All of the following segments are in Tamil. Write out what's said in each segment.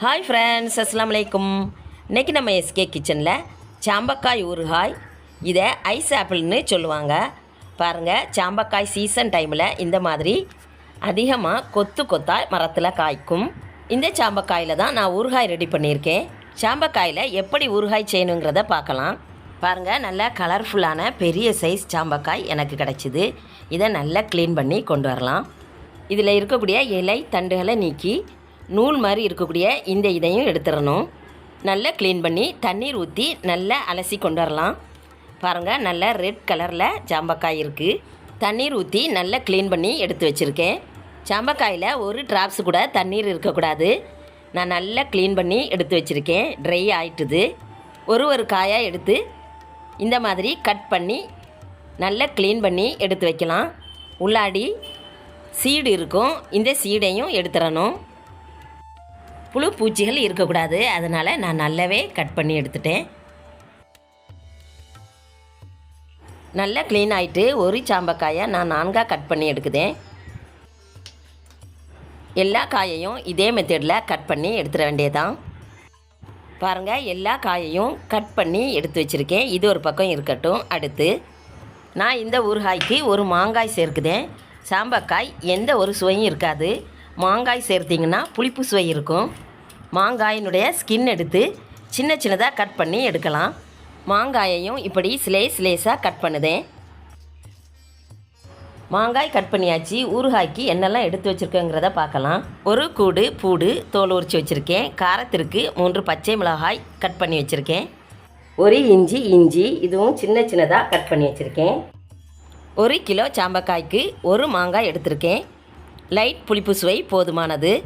ஹாய் ஃப்ரெண்ட்ஸ் அஸ்லாம் வலைக்கும் இன்றைக்கி நம்ம எஸ்கே கிச்சனில் சாம்பக்காய் ஊறுகாய். இதை ஐஸ் ஆப்பிள்னு சொல்லுவாங்க. பாருங்கள் சாம்பக்காய் சீசன் டைமில் இந்த மாதிரி அதிகமாக கொத்து கொத்தாய் மரத்தில் காய்க்கும். இந்த சாம்பக்காயில் தான் நான் ஊறுகாய் ரெடி பண்ணியிருக்கேன். சாம்பக்காயில் எப்படி ஊறுகாய் செய்யணுங்கிறத பார்க்கலாம். பாருங்கள் நல்லா கலர்ஃபுல்லான பெரிய சைஸ் சாம்பக்காய் எனக்கு கிடச்சிது. இதை நல்லா க்ளீன் பண்ணி கொண்டு வரலாம். இதில் இருக்கக்கூடிய இலை தண்டுகளை நீக்கி நூல் மாதிரி இருக்கக்கூடிய இந்த இதையும் எடுத்துடணும். நல்லா க்ளீன் பண்ணி தண்ணீர் ஊற்றி நல்லா அலசி கொண்டு வரலாம். பாருங்கள் நல்லா ரெட் கலரில் ஜாம்பக்காய் இருக்குது தண்ணீர் ஊற்றி நல்லா க்ளீன் பண்ணி எடுத்து வச்சுருக்கேன். ஜாம்பக்காயில் ஒரு ட்ராப்ஸ் கூட தண்ணீர் இருக்கக்கூடாது. நான் நல்லா க்ளீன் பண்ணி எடுத்து வச்சுருக்கேன். ட்ரை ஆயிட்டுது. ஒரு ஒரு காயாக எடுத்து இந்த மாதிரி கட் பண்ணி நல்லா க்ளீன் பண்ணி எடுத்து வைக்கலாம். உள்ளாடி சீடு இருக்கும். இந்த சீடையும் எடுத்துடணும். புழு பூச்சிகள் இருக்கக்கூடாது. அதனால் நான் நல்லாவே கட் பண்ணி எடுத்துட்டேன். நல்லா க்ளீன் ஆகிட்டு ஒரு சாம்பக்காயை நான் நான்காக கட் பண்ணி எடுக்குதேன். எல்லா காயையும் இதே மெத்தடில் கட் பண்ணி எடுத்துட வேண்டியதான் பாருங்கள் எல்லா காயையும் கட் பண்ணி எடுத்து வச்சுருக்கேன். இது ஒரு பக்கம் இருக்கட்டும். அடுத்து நான் இந்த ஊறுகாய்க்கு ஒரு மாங்காய் சேர்க்குதேன். சாம்பக்காய் எந்த ஒரு சுவையும் இருக்காது. மாங்காய் சேர்த்திங்கன்னா புளிப்பு சுவை இருக்கும். மாங்காயினுடைய ஸ்கின் எடுத்து சின்ன சின்னதாக கட் பண்ணி எடுக்கலாம். மாங்காயையும் இப்படி ஸ்லேஸ் ஸ்லேஸாக கட் பண்ணுதேன். மாங்காய் கட் பண்ணியாச்சு. ஊறுகாய்க்கு என்னெல்லாம் எடுத்து வச்சுருக்கேங்கிறத பார்க்கலாம். ஒரு கூடு பூடு தோல் உரித்து வச்சுருக்கேன். காரத்திற்கு மூன்று பச்சை மிளகாய் கட் பண்ணி வச்சுருக்கேன். ஒரு இஞ்சி இஞ்சி இதுவும் சின்ன சின்னதாக கட் பண்ணி வச்சுருக்கேன். ஒரு கிலோ சாம்பக்காய்க்கு ஒரு மாங்காய் எடுத்திருக்கேன். லைட் புளிப்பு சுவை போதுமானது.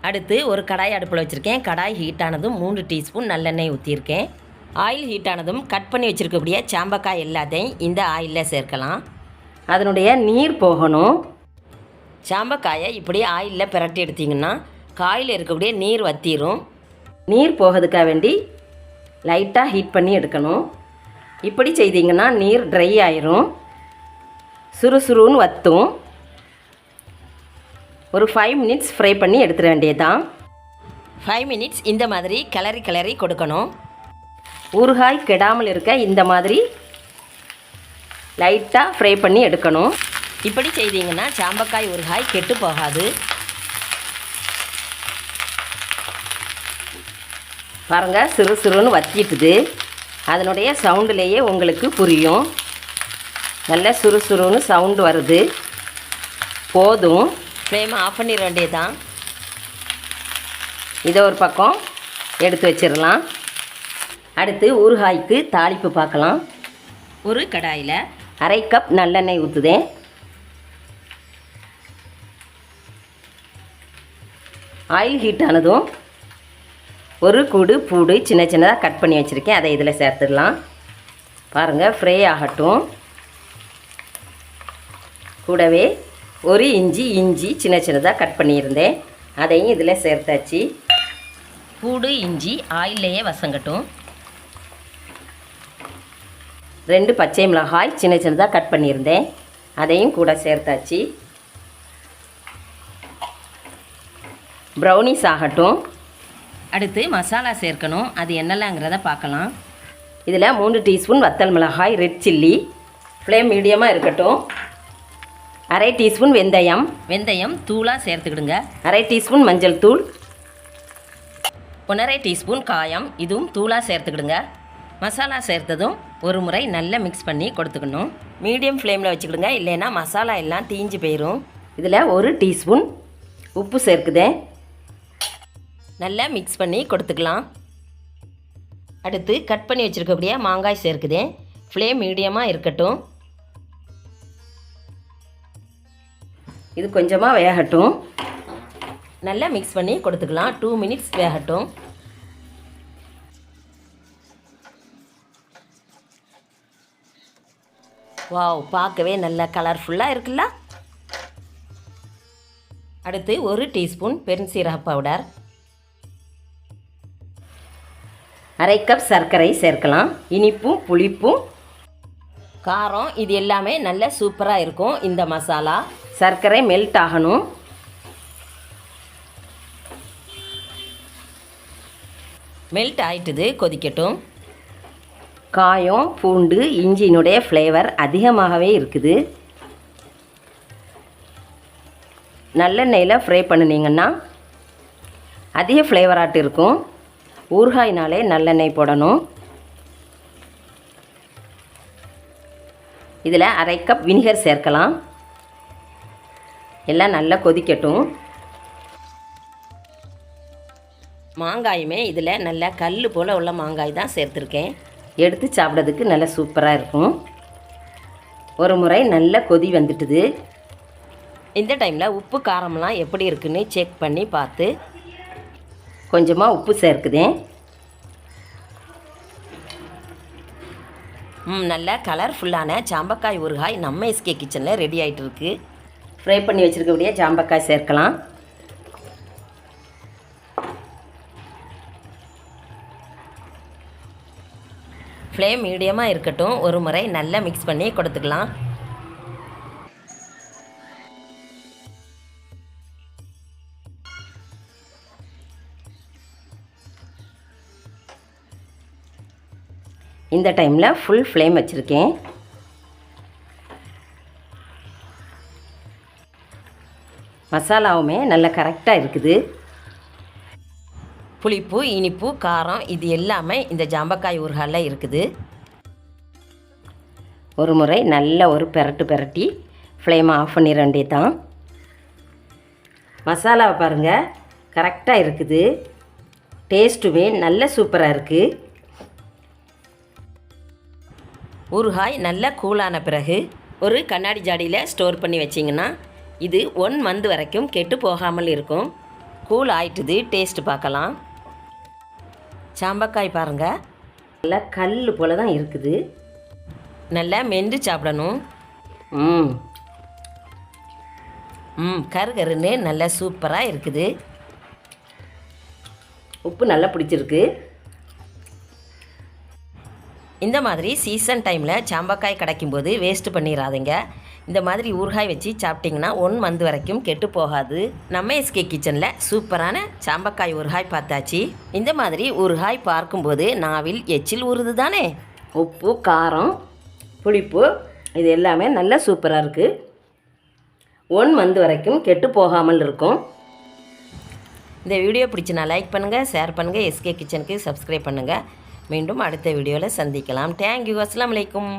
அடுத்து ஒரு கடாய் அடுப்பில் வச்சுருக்கேன். கடாய் ஹீட்டானதும் மூணு மூன்று டீஸ்பூன் நல்லெண்ணெய் ஊற்றியிருக்கேன் ஆயில் ஹீட்டானதும் கட் பண்ணி வச்சுருக்கக்கூடிய சாம்பக்காய் எல்லாத்தையும் இந்த ஆயிலில் சேர்க்கலாம். அதனுடைய நீர் போகணும். சாம்பக்காயை இப்படி ஆயிலில் பிரட்டி எடுத்திங்கன்னா காயில் இருக்கக்கூடிய நீர் வத்திரும். நீர் போகிறதுக்காக வேண்டி லைட்டாக ஹீட் பண்ணி எடுக்கணும். இப்படி செய்தீங்கன்னா நீர் ட்ரை ஆயிரும். சுறுசுறுன்னு வத்தும். ஒரு ஃபைவ் மினிட்ஸ் ஃப்ரை பண்ணி எடுத்துட வேண்டியதுதான் ஃபைவ் மினிட்ஸ் இந்த மாதிரி கிளறி கிளறி கொடுக்கணும். ஊறுகாய் கெடாமல் இருக்க இந்த மாதிரி லைட்டாக ஃப்ரை பண்ணி எடுக்கணும். இப்படி செய்தீங்கன்னா சாம்பக்காய் ஊறுகாய் கெட்டு போகாது. பாருங்கள் சிறு சிறுன்னு வத்திட்டுது அதனுடைய சவுண்டுலேயே உங்களுக்கு புரியும். நல்ல சுறுசுறுன்னு சவுண்டு வருது. போதும். ஃப்ளேமை ஆஃப் பண்ணிட வேண்டியதுதான். இதை ஒரு பக்கம் எடுத்து வச்சிடலாம். அடுத்து ஊறுகாய்க்கு தாளிப்பு பார்க்கலாம். ஒரு கடாயில் அரை கப் நல்லெண்ணெய் ஊற்றுதேன் ஆயில் ஹீட் ஆனதும் ஒரு கூடு பூடு சின்ன சின்னதாக கட் பண்ணி வச்சுருக்கேன். அதை இதில் சேர்த்துடலாம். பாருங்கள் ஃப்ரை ஆகட்டும். கூடவே ஒரு இஞ்சி இஞ்சி சின்ன சின்னதாக கட் பண்ணியிருந்தேன். அதையும் இதில் சேர்த்தாச்சு. பூடு இஞ்சி ஆயிலேயே வசங்கட்டும். ரெண்டு பச்சை மிளகாய் சின்ன சின்னதாக கட் பண்ணியிருந்தேன். அதையும் கூட சேர்த்தாச்சு. ப்ரௌனிஸ் ஆகட்டும். அடுத்து மசாலா சேர்க்கணும். அது என்னெல்லாங்கிறத பார்க்கலாம். இதில் மூணு டீஸ்பூன் வத்தல் மிளகாய் ரெட் சில்லி. ஃப்ளேம் மீடியமாக இருக்கட்டும். அரை டீஸ்பூன் வெந்தயம். வெந்தயம் தூளாக சேர்த்துக்கிடுங்க. அரை டீஸ்பூன் மஞ்சள் தூள். ஒன்றரை டீஸ்பூன் காயம் இதுவும் தூளாக சேர்த்துக்கிடுங்க. மசாலா சேர்த்ததும் ஒரு முறை நல்லா மிக்ஸ் பண்ணி கொடுத்துக்கணும். மீடியம் ஃப்ளேமில் வச்சுக்கிடுங்க இல்லைன்னா மசாலா எல்லாம் தீஞ்சு போயிடும் இதில் ஒரு டீஸ்பூன் உப்பு சேர்க்குதேன் நல்லா மிக்ஸ் பண்ணி கொடுத்துக்கலாம். அடுத்து கட் பண்ணி வச்சுருக்கக்கூடிய மாங்காய் சேர்க்குதேன் ஃப்ளேம் மீடியமாக இருக்கட்டும். இது கொஞ்சமாக வேகட்டும். நல்லா மிக்ஸ் பண்ணி கொடுத்துக்கலாம். டூ மினிட்ஸ் வேகட்டும். வாவ் பார்க்கவே நல்ல கலர்ஃபுல்லாக இருக்குல்ல? அடுத்து ஒரு டீஸ்பூன் பெருஞ்சீரக பவுடர் அரை கப் சர்க்கரை சேர்க்கலாம். இனிப்பும் புளிப்பும். காரம் இது எல்லாமே நல்ல சூப்பராக இருக்கும். இந்த மசாலா. சர்க்கரை மெல்ட் ஆகணும். மெல்ட் ஆயிட்டுது கொதிக்கட்டும். காயம் பூண்டு இஞ்சியினுடைய ஃப்ளேவர் அதிகமாகவே இருக்குது. நல்லெண்ணெயில் ஃப்ரை பண்ணினீங்கன்னா அதிக ஃப்ளேவராட்டு இருக்கும். ஊறுகாய்னாலே நல்லெண்ணெய் போடணும். இதில் அரை கப் வினிகர் சேர்க்கலாம். எல்லாம் நல்லா கொதிக்கட்டும். மாங்காயுமே இதில் நல்ல கல் போல் உள்ள மாங்காய் தான் சேர்த்துருக்கேன். எடுத்து சாப்பிட்றதுக்கு நல்ல சூப்பராக இருக்கும். ஒரு முறை நல்ல கொதி வந்துட்டுது. இந்த டைமில் உப்பு காரம்லாம் எப்படி இருக்குன்னு செக் பண்ணி பார்த்து. கொஞ்சமாக உப்பு சேர்க்குதேன் ம் நல்ல கலர்ஃபுல்லான சாம்பக்காய் ஊறுகாய் நம்ம எஸ்கே கிச்சனில் ரெடி ஆகிட்டு ஃப்ரை பண்ணி வச்சுருக்கக்கூடிய ஜாம்பக்காய் சேர்க்கலாம். ஃப்ளேம் மீடியமாக இருக்கட்டும். ஒரு முறை நல்லா மிக்ஸ் பண்ணி கொடுத்துக்கலாம். இந்த டைமில் ஃபுல் ஃப்ளேம் வச்சுருக்கேன். மசாலாவுமே நல்ல கரெக்டாக இருக்குது. புளிப்பு இனிப்பு காரம் இது எல்லாமே இந்த ஜாம்பக்காய் ஊறுகாலில் இருக்குது. ஒரு முறை நல்ல ஒரு பெரட்டு பெரட்டி ஃப்ளேமை ஆஃப் பண்ணிட வேண்டியதான் மசாலாவை பாருங்கள் கரெக்டாக இருக்குது. டேஸ்ட்டுமே நல்ல சூப்பராக இருக்குது ஊறுகாய் நல்லா கூலான பிறகு ஒரு கண்ணாடி ஜாடியில் ஸ்டோர் பண்ணி வச்சிங்கன்னா இது ஒன் மந்த் வரைக்கும் கெட்டு போகாமல் இருக்கும். கூல் ஆயிட்டுது டேஸ்ட் பார்க்கலாம். சாம்பக்காய் பாருங்கள் நல்லா கல் போல தான் இருக்குது. நல்லா மென்று சாப்பிடணும். ம். ம் கருகருன்னு நல்லா சூப்பராக இருக்குது. உப்பு நல்லா பிடிச்சிருக்கு. இந்த மாதிரி சீசன் டைமில் சாம்பக்காய் கிடைக்கும்போது வேஸ்ட் பண்ணிடாதீங்க இந்த மாதிரி ஊறுகாய் வச்சு சாப்பிட்டிங்கன்னா ஒன் மந்த் வரைக்கும் கெட்டு போகாது. நம்ம எஸ்கே கிச்சனில் சூப்பரான சாம்பக்காய் ஊறுகாய் பார்த்தாச்சு. இந்த மாதிரி ஊறுகாய் பார்க்கும்போது நாவில் எச்சில் ஊறுது தானே? உப்பு காரம் புளிப்பு இது எல்லாமே நல்லா சூப்பராக இருக்குது ஒன் மந்த் வரைக்கும் கெட்டு போகாமல் இருக்கும். இந்த வீடியோ பிடிச்சினா லைக் பண்ணுங்கள் ஷேர் பண்ணுங்கள் எஸ்கே கிச்சனுக்கு சப்ஸ்கிரைப் பண்ணுங்கள் மீண்டும் அடுத்த வீடியோவில் சந்திக்கலாம். தேங்க்யூ அஸ்லாம் வலைக்கும்